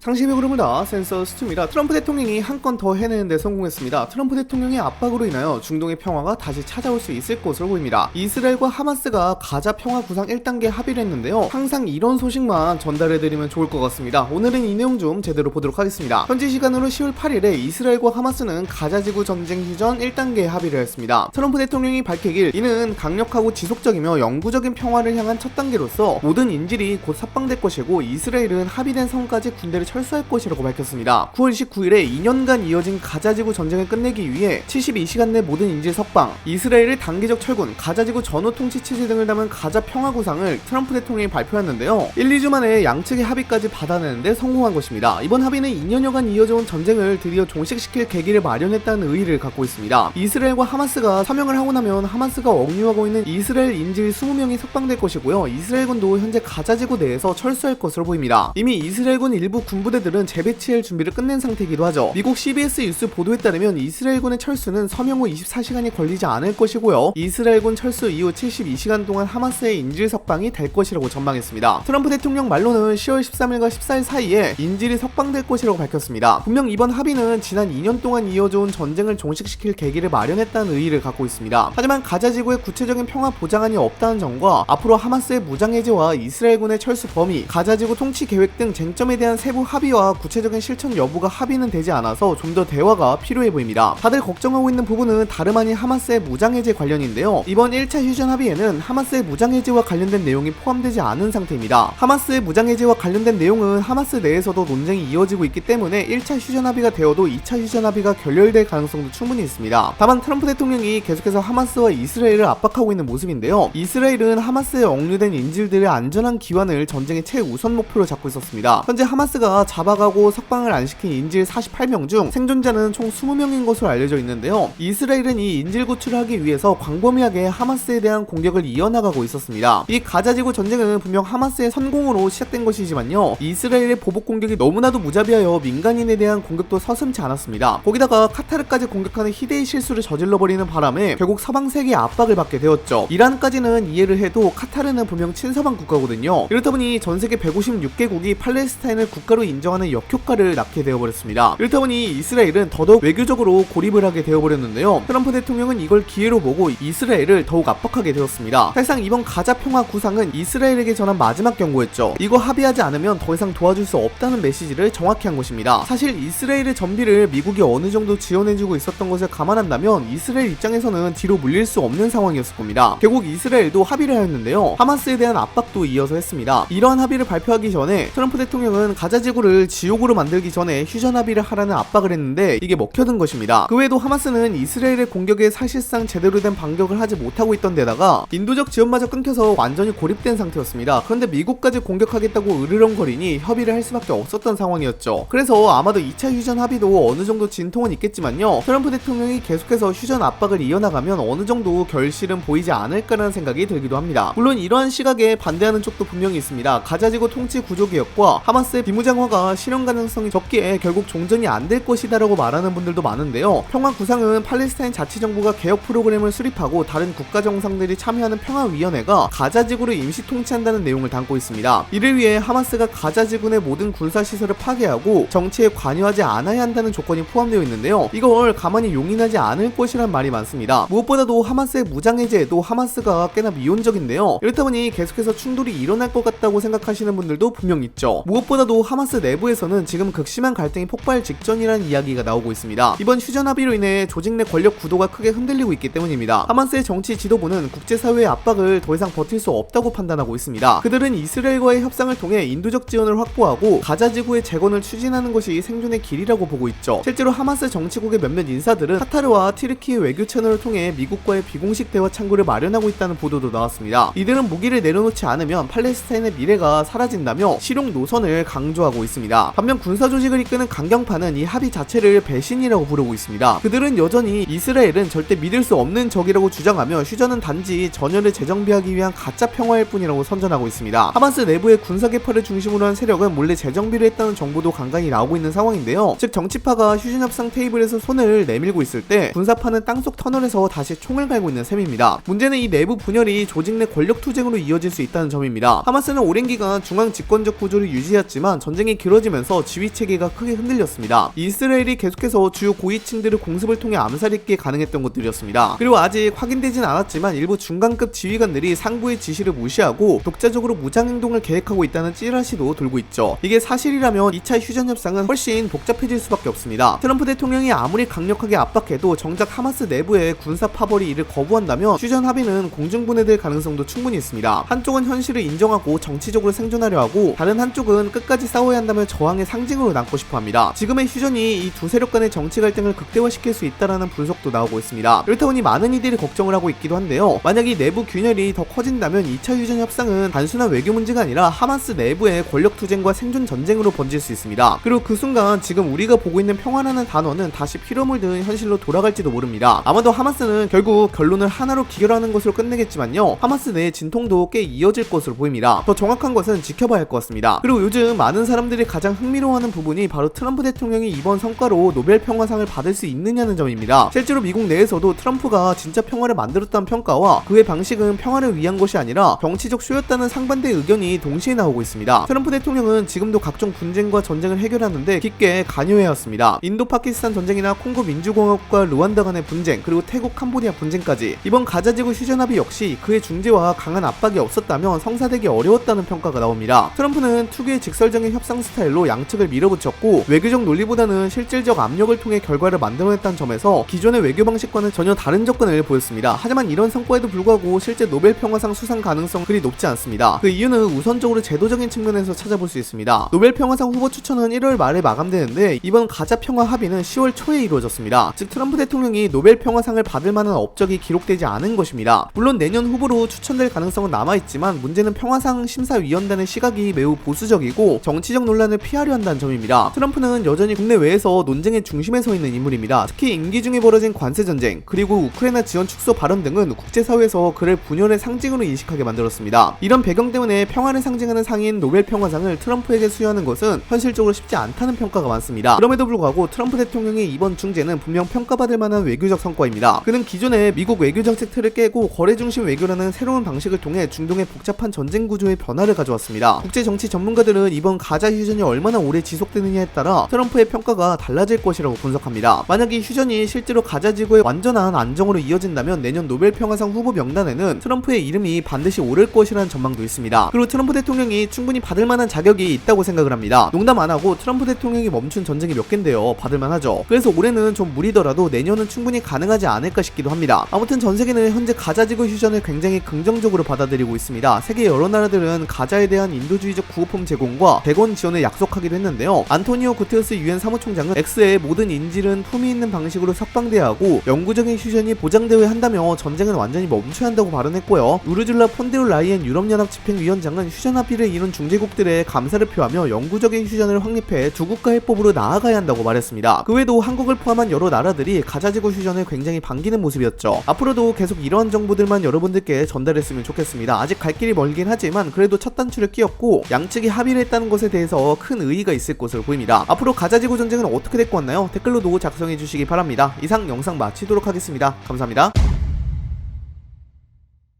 상심의 흐름을 다 센서 스투입니다. 트럼프 대통령이 한 건 더 해내는데 성공했습니다. 트럼프 대통령의 압박으로 인하여 중동의 평화가 다시 찾아올 수 있을 것으로 보입니다. 이스라엘과 하마스가 가자 평화 구상 1단계 합의를 했는데요. 항상 이런 소식만 전달해드리면 좋을 것 같습니다. 오늘은 이 내용 좀 제대로 보도록 하겠습니다. 현지 시간으로 10월 8일에 이스라엘과 하마스는 가자지구 전쟁 휴전 1단계 합의를 했습니다. 트럼프 대통령이 밝히길 이는 강력하고 지속적이며 영구적인 평화를 향한 첫 단계로서 모든 인질이 곧 삭방될 것이고 이스라엘은 합의된 성까지 군대를 철수할 것이라고 밝혔습니다. 9월 19일에 2년간 이어진 가자지구 전쟁을 끝내기 위해 72시간 내 모든 인질 석방, 이스라엘의 단계적 철군, 가자지구 전후 통치 체제 등을 담은 가자 평화 구상을 트럼프 대통령이 발표했는데요. 1, 2주 만에 양측의 합의까지 받아내는데 성공한 것입니다. 이번 합의는 2년여간 이어져온 전쟁을 드디어 종식시킬 계기를 마련했다는 의의를 갖고 있습니다. 이스라엘과 하마스가 서명을 하고 나면 하마스가 억류하고 있는 이스라엘 인질 20명이 석방될 것이고요. 이스라엘군도 현재 가자지구 내에서 철수할 것으로 보입니다. 이미 이스라엘군 일부 군 부대들은 재배치할 준비를 끝낸 상태이기도 하죠. 미국 CBS 뉴스 보도에 따르면 이스라엘군의 철수는 서명 후 24시간이 걸리지 않을 것이고요. 이스라엘군 철수 이후 72시간 동안 하마스의 인질 석방이 될 것이라고 전망했습니다. 트럼프 대통령 말로는 10월 13일과 14일 사이에 인질이 석방될 것이라고 밝혔습니다. 분명 이번 합의는 지난 2년 동안 이어져온 전쟁을 종식시킬 계기를 마련했다는 의의를 갖고 있습니다. 하지만 가자 지구의 구체적인 평화 보장안이 없다는 점과 앞으로 하마스의 무장 해제와 이스라엘군의 철수 범위, 가자 지구 통치 계획 등 쟁점에 대한 세부 합의와 구체적인 실천 여부가 합의는 되지 않아서 좀 더 대화가 필요해 보입니다. 다들 걱정하고 있는 부분은 다름 아닌 하마스의 무장 해제 관련인데요. 이번 1차 휴전 합의에는 하마스의 무장 해제와 관련된 내용이 포함되지 않은 상태입니다. 하마스의 무장 해제와 관련된 내용은 하마스 내에서도 논쟁이 이어지고 있기 때문에 1차 휴전 합의가 되어도 2차 휴전 합의가 결렬될 가능성도 충분히 있습니다. 다만 트럼프 대통령이 계속해서 하마스와 이스라엘을 압박하고 있는 모습인데요. 이스라엘은 하마스에 억류된 인질들의 안전한 기환을 전쟁의 최우선 목표로 잡고 있었습니다. 현재 하마스가 잡아가고 석방을 안 시킨 인질 48명 중 생존자는 총 20명인 것으로 알려져 있는데요. 이스라엘은 이 인질 구출을 하기 위해서 광범위하게 하마스에 대한 공격을 이어나가고 있었습니다. 이 가자지구 전쟁은 분명 하마스의 성공으로 시작된 것이지만요. 이스라엘의 보복 공격이 너무나도 무자비하여 민간인에 대한 공격도 서슴지 않았습니다. 거기다가 카타르까지 공격하는 희대의 실수를 저질러버리는 바람에 결국 서방 세계의 압박을 받게 되었죠. 이란까지는 이해를 해도 카타르는 분명 친서방 국가거든요. 이렇다 보니 전 세계 156개국이 팔레스타인을 국가로 인정하는 역효과를 낳게 되어버렸습니다. 이렇다 보니 이스라엘은 더더욱 외교적으로 고립을 하게 되어버렸는데요. 트럼프 대통령은 이걸 기회로 보고 이스라엘을 더욱 압박하게 되었습니다. 사실상 이번 가자 평화 구상은 이스라엘에게 전한 마지막 경고였죠. 이거 합의하지 않으면 더 이상 도와줄 수 없다는 메시지를 정확히 한 것입니다. 사실 이스라엘의 전비를 미국이 어느 정도 지원해주고 있었던 것을 감안한다면 이스라엘 입장에서는 뒤로 물릴 수 없는 상황이었을 겁니다. 결국 이스라엘도 합의를 하였는데요. 하마스에 대한 압박도 이어서 했습니다. 이러한 합의를 발표하기 전에 트럼프 대통령은 가자 지구 를 지옥으로 만들기 전에 휴전 합의를 하라는 압박을 했는데 이게 먹혀든 것입니다. 그 외에도 하마스는 이스라엘의 공격에 사실상 제대로 된 반격을 하지 못하고 있던 데다가 인도적 지원마저 끊겨서 완전히 고립된 상태였습니다. 그런데 미국까지 공격하겠다고 으르렁거리니 협의를 할 수밖에 없었던 상황이었죠. 그래서 아마도 2차 휴전 합의도 어느 정도 진통은 있겠지만요. 트럼프 대통령이 계속해서 휴전 압박을 이어나가면 어느 정도 결실은 보이지 않을까라는 생각이 들기도 합니다. 물론 이러한 시각에 반대하는 쪽도 분명히 있습니다. 가자지구 통치 구조 개혁과 하마스의 비무장화 가 실현 가능성이 적기에 결국 종전이 안 될 것이다 라고 말하는 분들도 많은데요. 평화 구상은 팔레스타인 자치정부가 개혁 프로그램을 수립하고 다른 국가 정상들이 참여하는 평화위원회가 가자지구를 임시 통치한다는 내용을 담고 있습니다. 이를 위해 하마스가 가자지구 내 모든 군사시설을 파괴하고 정치에 관여하지 않아야 한다는 조건이 포함되어 있는데요. 이걸 가만히 용인하지 않을 것이란 말이 많습니다. 무엇보다도 하마스의 무장해제에도 하마스가 꽤나 미온적인데요. 이렇다 보니 계속해서 충돌이 일어날 것 같다고 생각하시는 분들도 분명 있죠. 무엇보다도 하마 스 내부에서는 지금 극심한 갈등이 폭발 직전이라는 이야기가 나오고 있습니다. 이번 휴전 합의로 인해 조직 내 권력 구도가 크게 흔들리고 있기 때문입니다. 하마스의 정치 지도부는 국제사회의 압박을 더 이상 버틸 수 없다고 판단하고 있습니다. 그들은 이스라엘과의 협상을 통해 인도적 지원을 확보하고 가자 지구의 재건을 추진하는 것이 생존의 길이라고 보고 있죠. 실제로 하마스 정치국의 몇몇 인사들은 카타르와 티르키 외교 채널을 통해 미국과의 비공식 대화 창구를 마련하고 있다는 보도도 나왔습니다. 이들은 무기를 내려놓지 않으면 팔레스타인의 미래가 사라진다며 실용 노선을 강조하고 있습니다. 반면 군사 조직을 이끄는 강경파는 이 합의 자체를 배신이라고 부르고 있습니다. 그들은 여전히 이스라엘은 절대 믿을 수 없는 적이라고 주장하며 휴전은 단지 전열을 재정비하기 위한 가짜 평화일 뿐이라고 선전하고 있습니다. 하마스 내부의 군사 개파를 중심으로 한 세력은 몰래 재정비를 했다는 정보도 간간히 나오고 있는 상황인데요. 즉 정치파가 휴전 협상 테이블에서 손을 내밀고 있을 때 군사파는 땅속 터널에서 다시 총을 갈고 있는 셈입니다. 문제는 이 내부 분열이 조직 내 권력 투쟁으로 이어질 수 있다는 점입니다. 하마스는 오랜 기간 중앙 집권적 구조를 유지했지만 전쟁의 전쟁이 길어지면서 지휘 체계가 크게 흔들렸습니다. 이스라엘이 계속해서 주요 고위층들을 공습을 통해 암살했기에 가능했던 것들이었습니다. 그리고 아직 확인되진 않았지만 일부 중간급 지휘관들이 상부의 지시를 무시하고 독자적으로 무장 행동을 계획하고 있다는 찌라시도 돌고 있죠. 이게 사실이라면 2차 휴전 협상은 훨씬 복잡해질 수밖에 없습니다. 트럼프 대통령이 아무리 강력하게 압박해도 정작 하마스 내부의 군사 파벌이 이를 거부한다면 휴전 합의는 공중분해될 가능성도 충분히 있습니다. 한쪽은 현실을 인정하고 정치적으로 생존하려 하고 다른 한쪽은 끝까지 싸워야 한다며 저항의 상징으로 남고 싶어 합니다. 지금의 휴전이 이 두 세력 간의 정치 갈등을 극대화시킬 수 있다라는 분석도 나오고 있습니다. 그렇다 보니 많은 이들이 걱정을 하고 있기도 한데요. 만약 이 내부 균열이 더 커진다면 2차 휴전 협상은 단순한 외교 문제가 아니라 하마스 내부의 권력 투쟁과 생존 전쟁으로 번질 수 있습니다. 그리고 그 순간 지금 우리가 보고 있는 평화라는 단어는 다시 피로 물든 현실로 돌아갈지도 모릅니다. 아마도 하마스는 결국 결론을 하나로 기결하는 것으로 끝내겠지만요. 하마스 내의 진통도 꽤 이어질 것으로 보입니다. 더 정확한 것은 지켜봐야 할 것 같습니다. 그리고 요즘 많은 사람들이 가장 흥미로워하는 부분이 바로 트럼프 대통령이 이번 성과로 노벨 평화상을 받을 수 있느냐는 점입니다. 실제로 미국 내에서도 트럼프가 진짜 평화를 만들었다는 평가와 그의 방식은 평화를 위한 것이 아니라 정치적 쇼였다는 상반대 의견이 동시에 나오고 있습니다. 트럼프 대통령은 지금도 각종 분쟁과 전쟁을 해결하는데 깊게 관여해왔습니다. 인도 파키스탄 전쟁이나 콩고 민주공화국과 루안다 간의 분쟁 그리고 태국 캄보디아 분쟁까지 이번 가자지구 휴전합의 역시 그의 중재와 강한 압박이 없었다면 성사되기 어려웠다는 평가가 나옵니다. 트럼프는 특유의 직설적인 협상 스타일로 양측을 밀어붙였고 외교적 논리보다는 실질적 압력을 통해 결과를 만들어냈다는 점에서 기존의 외교 방식과는 전혀 다른 접근을 보였습니다. 하지만 이런 성과에도 불구하고 실제 노벨 평화상 수상 가능성 그리 높지 않습니다. 그 이유는 우선적으로 제도적인 측면에서 찾아볼 수 있습니다. 노벨 평화상 후보 추천은 1월 말에 마감되는데 이번 가자 평화 합의는 10월 초에 이루어졌습니다. 즉 트럼프 대통령이 노벨 평화상을 받을 만한 업적이 기록되지 않은 것입니다. 물론 내년 후보로 추천될 가능성은 남아 있지만 문제는 평화상 심사위원단의 시각이 매우 보수적이고 정치적 논란을 피하려 한다는 점입니다. 트럼프는 여전히 국내 외에서 논쟁의 중심에 서 있는 인물입니다. 특히 임기 중에 벌어진 관세 전쟁 그리고 우크라이나 지원 축소 발언 등은 국제사회에서 그를 분열의 상징으로 인식하게 만들었습니다. 이런 배경 때문에 평화를 상징하는 상인 노벨 평화상을 트럼프에게 수여하는 것은 현실적으로 쉽지 않다는 평가가 많습니다. 그럼에도 불구하고 트럼프 대통령의 이번 중재는 분명 평가받을 만한 외교적 성과입니다. 그는 기존의 미국 외교 정책 틀을 깨고 거래 중심 외교라는 새로운 방식을 통해 중동의 복잡한 전쟁 구조의 변화를 가져왔습니다. 국제 정치 전문가들은 이번 가자 휴전이 얼마나 오래 지속되느냐에 따라 트럼프의 평가가 달라질 것이라고 분석합니다. 만약 이 휴전이 실제로 가자 지구의 완전한 안정으로 이어진다면 내년 노벨 평화상 후보 명단에는 트럼프의 이름이 반드시 오를 것이라는 전망도 있습니다. 그리고 트럼프 대통령이 충분히 받을 만한 자격이 있다고 생각을 합니다. 농담 안 하고 트럼프 대통령이 멈춘 전쟁이 몇 갠데요. 받을 만하죠. 그래서 올해는 좀 무리더라도 내년은 충분히 가능하지 않을까 싶기도 합니다. 아무튼 전 세계는 현재 가자 지구 휴전을 굉장히 긍정적으로 받아들이고 있습니다. 세계 여러 나라들은 가자에 대한 인도주의적 구호품 제공과 대권 지원 을 약속하기도 했는데요. 안토니오 구테우스 유엔 사무총장은 X의 모든 인질은 품위 있는 방식으로 석방돼야 하고 영구적인 휴전이 보장되어야 한다며 전쟁은 완전히 멈춰야 한다고 발언했고요. 우르줄라 폰데르 라이엔 유럽연합 집행위원장은 휴전 합의를 이룬 중재국들의 감사를 표하며 영구적인 휴전을 확립해 두 국가 해법으로 나아가야 한다고 말했습니다. 그 외에도 한국을 포함한 여러 나라들이 가자지구 휴전을 굉장히 반기는 모습이었죠. 앞으로도 계속 이러한 정보들만 여러분들께 전달했으면 좋겠습니다. 아직 갈 길이 멀긴 하지만 그래도 첫 단추를 끼웠고 양측이 합의를 했다는 것에 대해서 큰 의의가 있을 것으로 보입니다. 앞으로 가자지구 전쟁은 어떻게 될 것 같나요? 댓글로도 작성해 주시기 바랍니다. 이상 영상 마치도록 하겠습니다. 감사합니다.